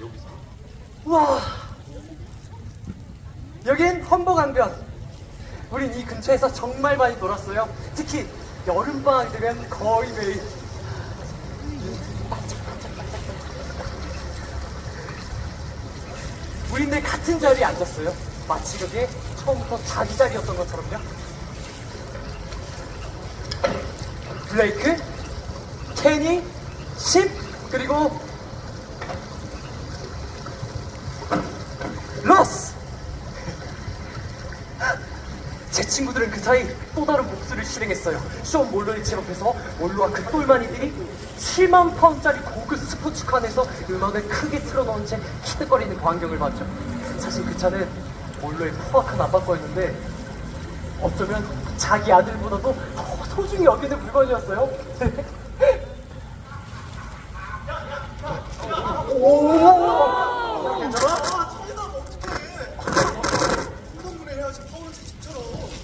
여기서. 와. 여긴 험버강변 우린 이 근처에서 정말 많이 놀았어요. 특히 여름방학 되면 거의 매일. 우린 늘 같은 자리에 앉았어요. 마치 그게 처음부터 자기 자리였던 것처럼요. 블레이크, 케니, 십 그리고 로스! 제 친구들은 그 사이 또 다른 복수를 실행했어요. 쇼집 앞에서 몰로와 그 똘마니들이 7만 파운드짜리 고급 스포츠칸에서 음악을 크게 틀어놓은 채 키득거리는 광경을 봤죠. 사실 그 차는 몰로의 포악한 아빠 거였는데 어쩌면 자기 아들보다도 더 소중히 여기는 물건이었어요.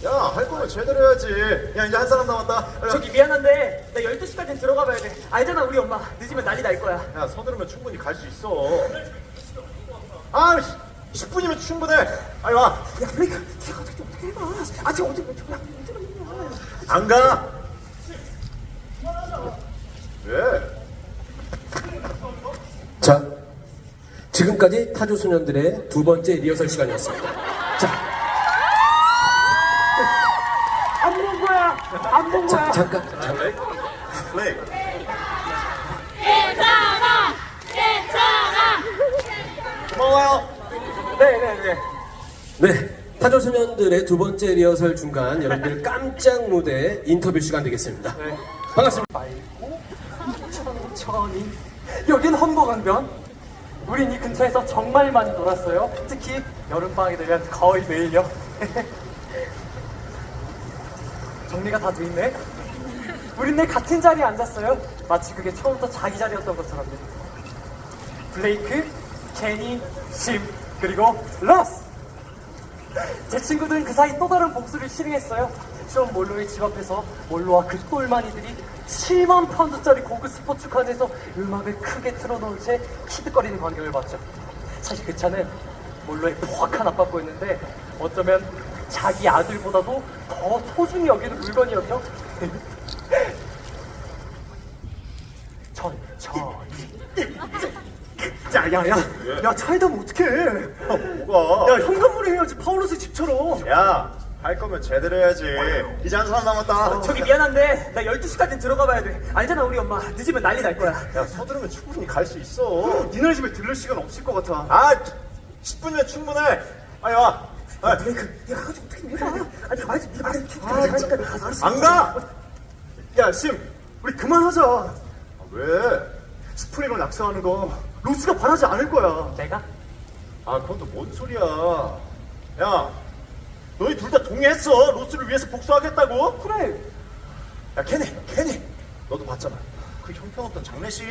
야, 할 거면 제대로 해야지. 야, 이제 한 사람 남았다. 야, 저기 미안한데 나 12시까지는 들어가 봐야 돼. 알잖아 우리 엄마. 늦으면 난리 날 거야. 야, 서두르면 충분히 갈 수 있어. 아, 10분이면 충분해. 아니 와. 야 브레이크 네가 어떻게 어떻게 해봐. 아직 어디 못 야, 안 가. 왜? 자, 지금까지 타조 소년들의 두 번째 리허설 시간이었습니다. 자, 안본 거야. 안본 자, 거야. 잠깐, 잠깐. 플레이. 괜찮아! 괜찮아! 고마워요. 네 네 네. 네, 타조 소년들의 두 번째 리허설 중간 여러분들 깜짝 무대 인터뷰 시간 되겠습니다. 네. 반갑습니다. 말고 천천히. 여긴 험버강변. 우린 이 근처에서 정말 많이 놀았어요. 특히 여름방학이 되면 거의 매일요. 정리가 다 돼 있네. 우린 늘 같은 자리에 앉았어요. 마치 그게 처음부터 자기 자리였던 것처럼요. 블레이크, 케니, 심, 그리고 러스! 제 친구들은 그 사이 또 다른 복수를 실행했어요. 쇼 몰로의 집 앞에서 몰로와 그 똘마니들이 7만 파운드짜리 고급 스포츠칸에서 음악을 크게 틀어놓은 채 키득거리는 광경을 봤죠. 사실 그 차는 몰로의 포악한 아빠 거였는데 어쩌면 자기 아들보다도 더 소중히 여기는 물건이었죠. 천천히. 야 야 야, 야 차에 타면 어떡해? 뭐가? 야 현관문에 해야지 파울로스 집처럼 야, 할 거면 제대로 해야지. 이제 한 사람 남았다. 저기 미안한데 나 12시까지 들어가 봐야 돼 알잖아 우리 엄마 늦으면 난리 날 거야 야, 서두르면 충분히 갈 수 있어. 니네 집에 들를 시간 없을 것 같아 아, 10분이면 충분해. 아니 와. 아, 브레이크 내가 가지고 어떻게 내가 아니 말지 네 말을 하니까 내가 가서 알았어 안 가? 야 심, 우리 그만하자 아, 왜? 스프링을 낙서하는 거 로스가 바라지 않을 거야 내가? 아, 그건 또 뭔 소리야. 야, 너희 둘 다 동의했어. 로스를 위해서 복수하겠다고? 그래 야, 케니, 케니. 너도 봤잖아. 그 형편없던 장례식.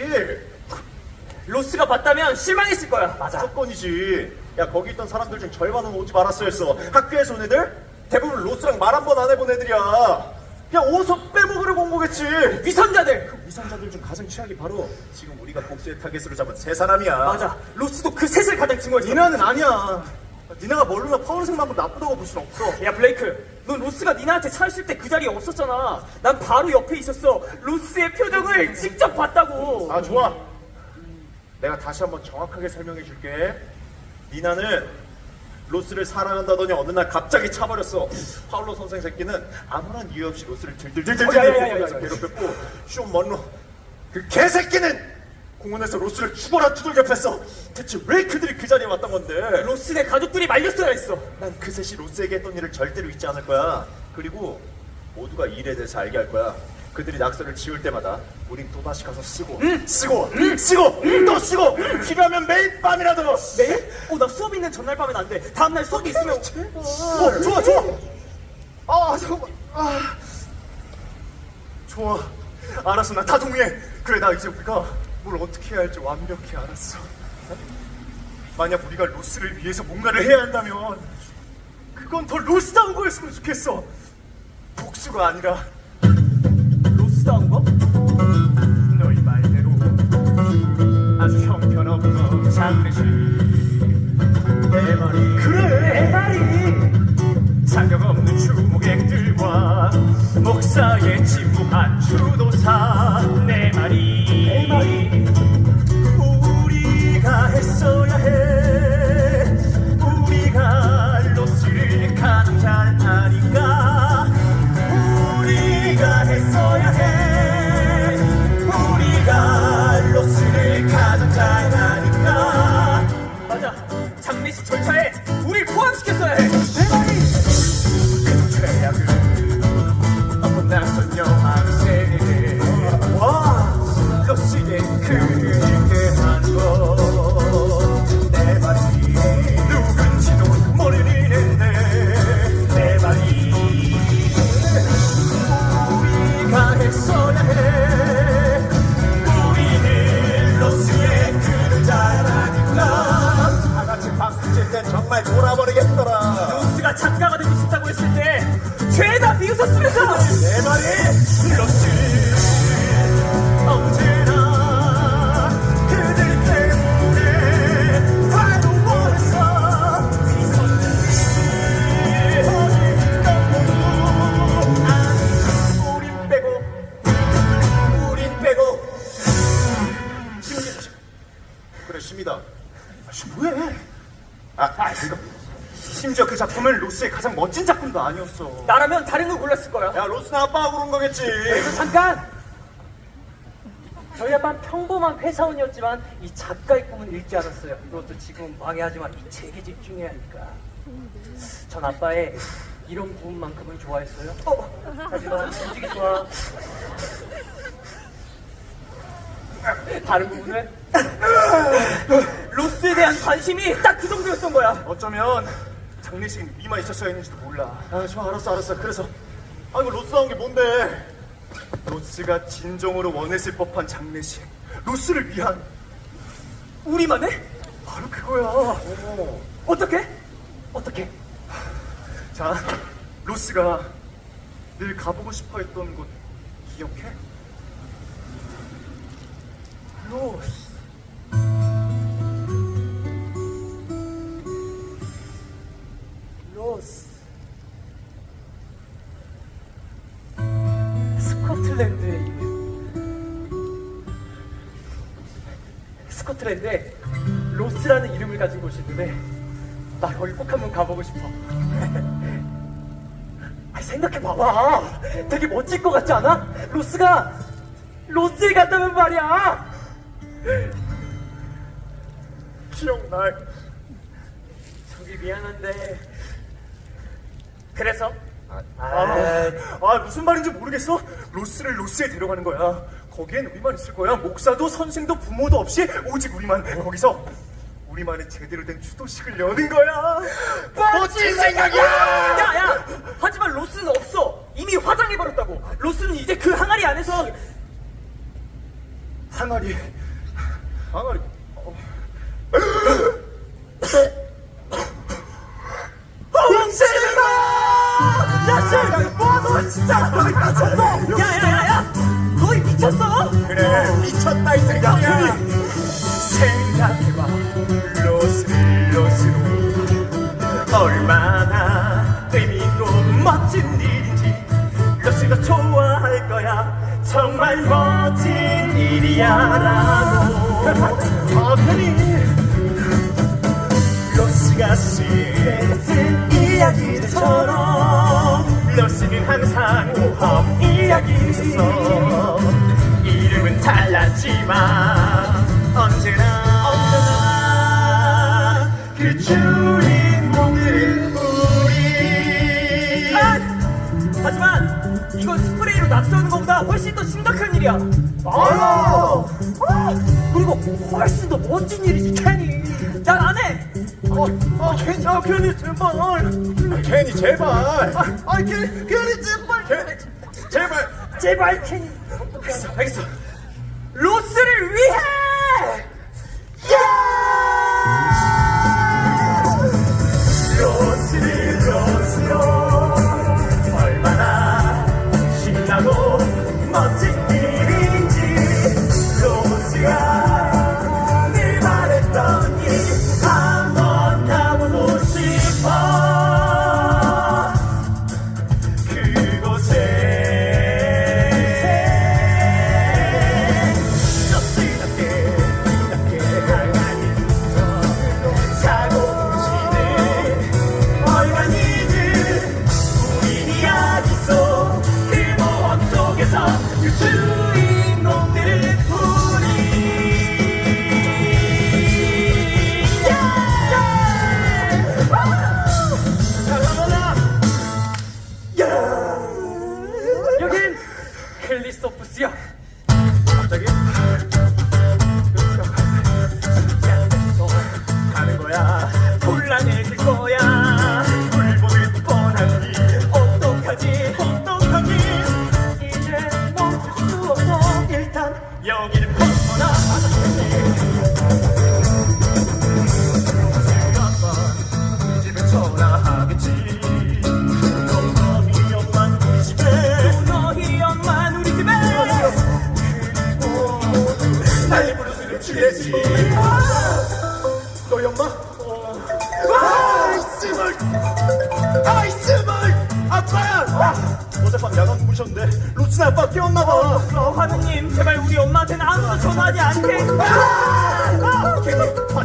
로스가 봤다면 실망했을 거야 맞아 무조건이지. 야, 거기 있던 사람들 중 절반은 오지 말았어 했어. 학교에서 온 애들? 대부분 로스랑 말 한 번 안 해본 애들이야. 야, 어디서 빼먹으려고 온 거겠지. 위선자들! 그 위선자들 중 가장 최악이 바로 지금 우리가 복수의 타겟으로 잡은 세 사람이야. 맞아. 로스도 그 셋을 가장 증오했어 니나는 아니야. 니나가 멀루나 파울색만 나쁘다고 볼 순 없어. 야 블레이크. 넌 로스가 니나한테 차였을 때 그 자리에 없었잖아. 난 바로 옆에 있었어. 로스의 표정을 직접 봤다고. 아 좋아. 내가 다시 한번 정확하게 설명해 줄게. 니나는 로스를 사랑한다더니 어느 날 갑자기 차버렸어. 파울로 선생 새끼는 아무런 이유 없이 로스를 들들들들들 어. 괴롭혔고 쇼 먼로 그 개새끼는 공원에서 로스를 죽어라 두들겨 팼어. 대체 왜 그들이 그 자리에 왔던 건데? 로스 내 가족들이 말렸어야 했어 난 그 셋이 로스에게 했던 일을 절대로 잊지 않을 거야. 그리고 모두가 이 일에 대해서 알게 할 거야. 그들이 낙서를 지울 때마다 우린 또다시 가서 쓰고 쓰고 쓰고 또 쓰고. 필요하면 매일 밤이라도. 매일? 어 나 수업 있는 전날 밤엔 안 돼. 다음날 수업이 있으면 어, 좋아 좋아. 아 잠깐만. 아. 좋아. 알았어 나 다 동의해. 그래 나 이제 우리가 뭘 어떻게 해야 할지 완벽히 알았어. 만약 우리가 로스를 위해서 뭔가를 해야 한다면 그건 더 로스다운 거였으면 좋겠어. 복수가 아니라? 너희 말대로 아주 형편없고 장례식. 내 말이. 그래. 내 말이. 자격 없는 주목객들과 목사의 침묵한 주도사. 내 말이. 우리가 했어야 해 내 말이 작품도 아니었어. 나라면 다른 걸 골랐을 거야. 야 로스는 아빠가 그런 거겠지. 잠깐! 저희 아빠는 평범한 회사원이었지만 이 작가의 꿈은 잃지 않았어요. 이것도 지금 방해하지만 이 책에 집중해야 하니까. 전 아빠의 이런 부분만큼은 좋아했어요. 어, 하지만 솔직히 좋아 다른 부분은? 로스에 대한 관심이 딱 그 정도였던 거야. 어쩌면 장례식 위만 있었어야 했는지도 몰라. 아 좋아 알았어 알았어. 그래서. 아 이거 로스 나온 게 뭔데? 로스가 진정으로 원했을 법한 장례식 로스를 위한. 우리만의? 바로 그거야. 어떻게? 어떻게 자 로스가 늘 가보고 싶어 했던 곳 기억해? 스코틀랜드에 로스라는 이름을 가진 곳이 있는데 나 거기 꼭 한번 가보고 싶어. 생각해봐봐. 되게 멋질 것 같지 않아? 로스가 로스에 갔다면 말이야. 기억나 저기 미안한데. 그래서? 아, 아 무슨 말인지 모르겠어? 로스를 로스에 데려가는 거야. 거기엔 우리만 있을 거야. 목사도 선생도 부모도 없이 오직 우리만. 거기서 우리만의 제대로 된 추도식을 여는 거야. 멋진 생각이야! 야, 야! 하지만 로스는 없어. 이미 화장해버렸다고. 로스는 이제 그 항아리 안에서 항아리. 항아리. 어. 야, 야, 야, 야! 거의 미쳤어! 그래 미쳤다 이 생각이야 생각해봐 로스를 로스로 얼마나 의미있고 멋진 일인지 로스가 좋아할 거야 정말 멋진 일이야 라고 아 괜히 로스가 쓴 이야기들처럼 로스는 항상 모험 이야기 있었어 이름은 달랐지만 언제나 언제나 그 주인공들은 우리 아! 하지만 이건 스프레이로 낙서하는 것보다 훨씬 더 심각한 일이야. 알아 그리고 훨씬 더 멋진 일이지 캐니 난안 해. 어, 어, 괜히, 아, 괜히, 제발. 아, 괜히, 제발. 아, 아 괜히, 괜히, 제발. 괜히, 제발. 제발 캐니 알겠어, 알겠어. 로스를 위해!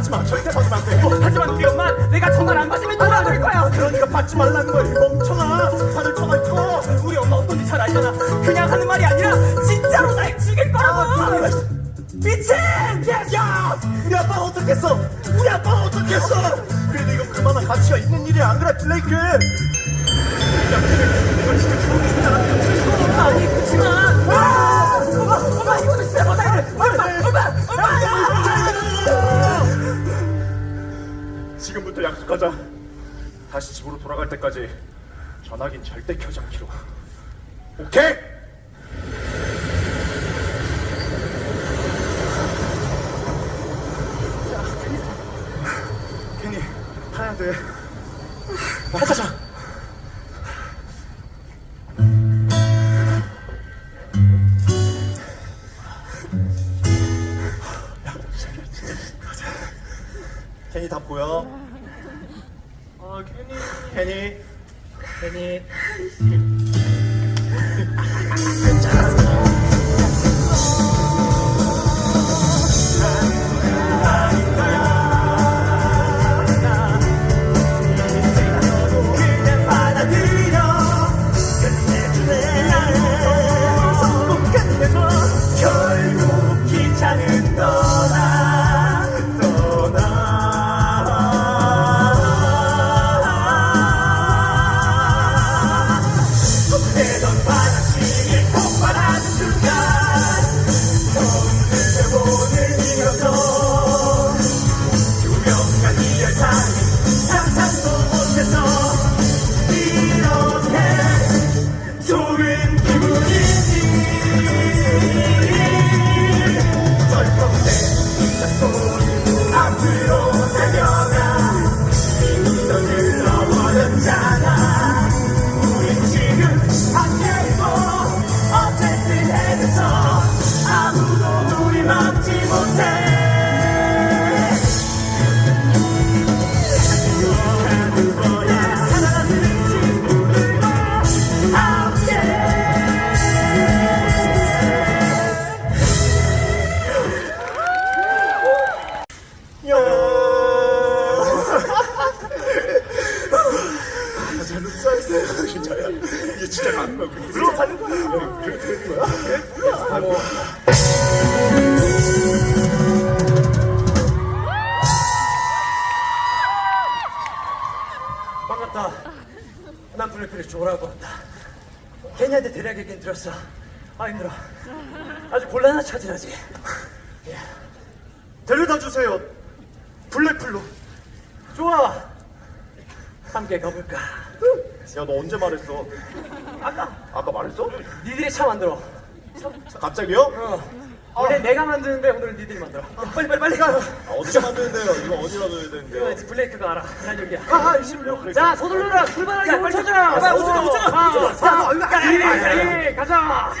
받지 마. 절대 받으면 안돼 하지만 우리 엄마 내가 전화를 안 받으면 돌아갈 거야? 그러니까 받지 말라는 거야. 이 멍청아. 다들 전화 꺼 우리 엄마 어떤지 잘 알잖아. 그냥 하는 말이 아니라 진짜로 날 죽일 거라고. 미친! 야! 우리 아빠 어떻겠어? 우리 아빠 어떻겠어? 그래도 이건 그만한 가치가 있는 일이야. 안 그래 블레이크? 아니 약속하자. 다시 집으로 돌아갈 때까지 전화긴 절대 켜지 않기로. 오케이? 괜히 타야 돼 조라고 한다. 케냐한테 대략 얘기는 들었어. 아 힘들어. 아주 곤란한 처지라지. 데려다 주세요 블랙풀로 좋아. 함께 가볼까? 야 너 언제 말했어? 아까 아까 말했어? 니들이 차 만들어. 갑자기요? 어. 원래 내가 만드는데 오늘은 니들이 만들어. 빨리 빨리 빨리 가. 아, 어디서 만드는데요? 이거 어디다 넣어야 되는데요? 이거 블레이크가 알아. 난 여기야. 아, 아, 싫어요. 자 서둘러라. 출발하기 야, 빨리 멈춰줘. 야, 오줌마, 오줌마, 아, 오줌마. 자, 야, 예, 가자.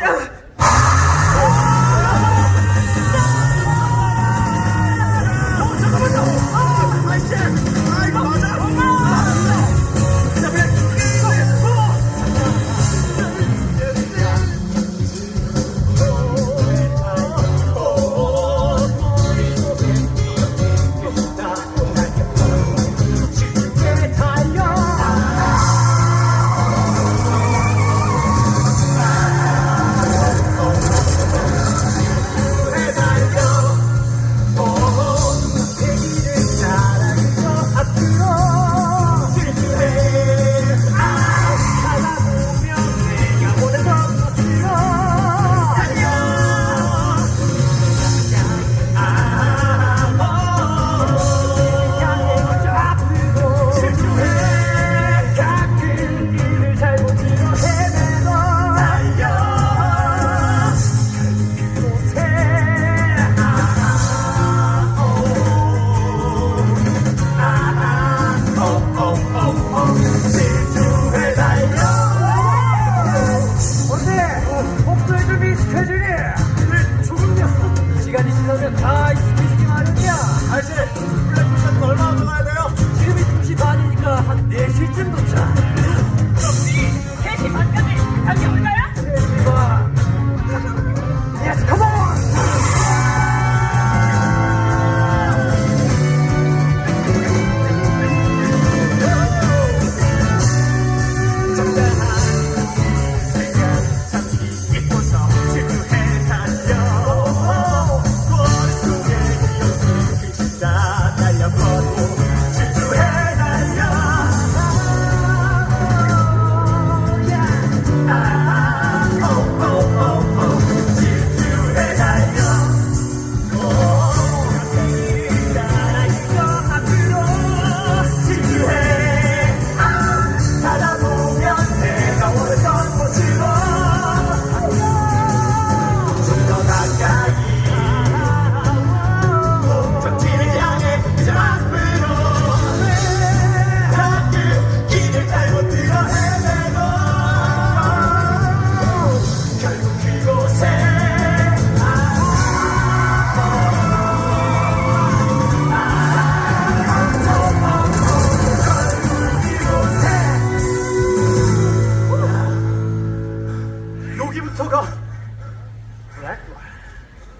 블랙홀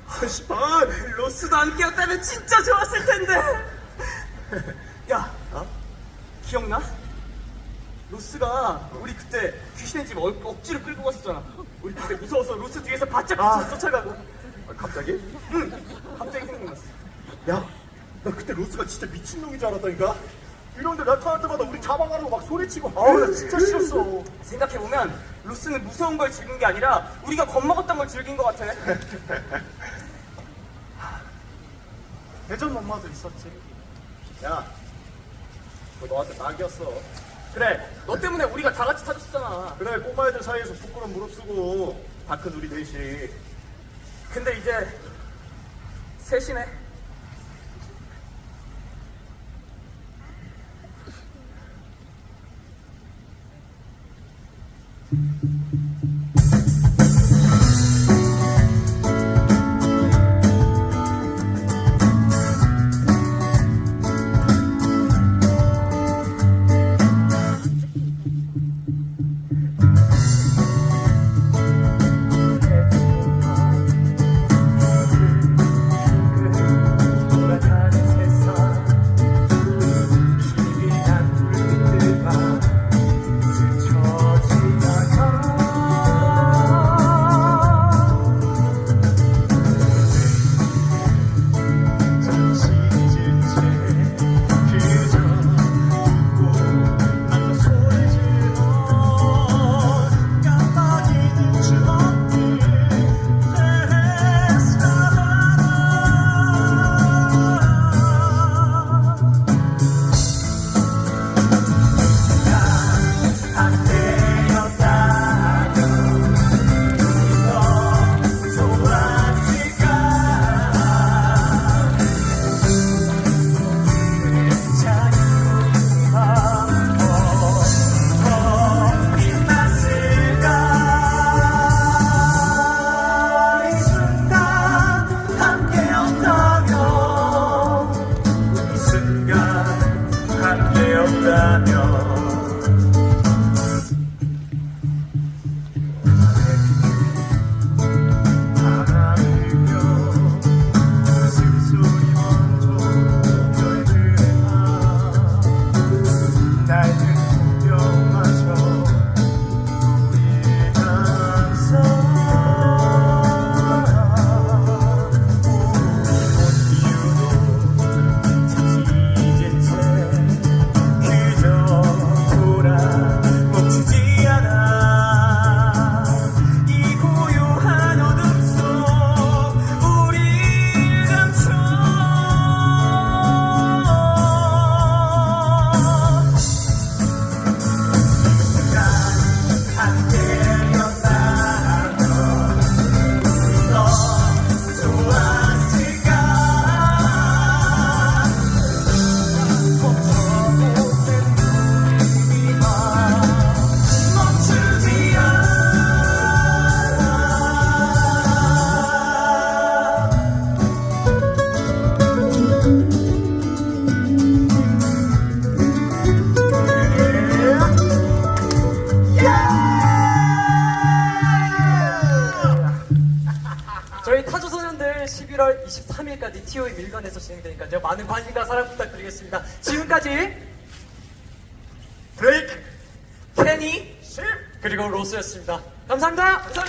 1시 반 로스도 안 깨었다면 진짜 좋았을 텐데. 야, 기억나? 로스가 우리 그때 귀신의 집 억- 억지로 끌고 갔었잖아. 우리 그때 무서워서 로스 뒤에서 바짝 붙어서 쫓아가고. 아, 갑자기? 응, 갑자기 생각났어. 야, 나 그때 로스가 진짜 미친놈인 줄 알았다니까? 이런데 나타날 때마다 우리 잡아가라고 막 소리치고 아우 나 진짜 싫었어 생각해보면 로스는 무서운 걸 즐긴 게 아니라 우리가 겁먹었던 걸 즐긴 것 같아. 대전 엄마도 있었지. 야, 그거 너한테 낙이었어 그래, 너 때문에 우리가 다 같이 타줬잖아. 그래 꼬마애들 사이에서 부끄러운 무릅쓰고 다 큰 우리 넷이 근데 이제 셋이네. TO의 밀관에서 진행되니까요. 많은 관심과 사랑 부탁드리겠습니다. 지금까지 브레이크 케니 심 그리고 로스였습니다. 감사합니다. 감사합니다.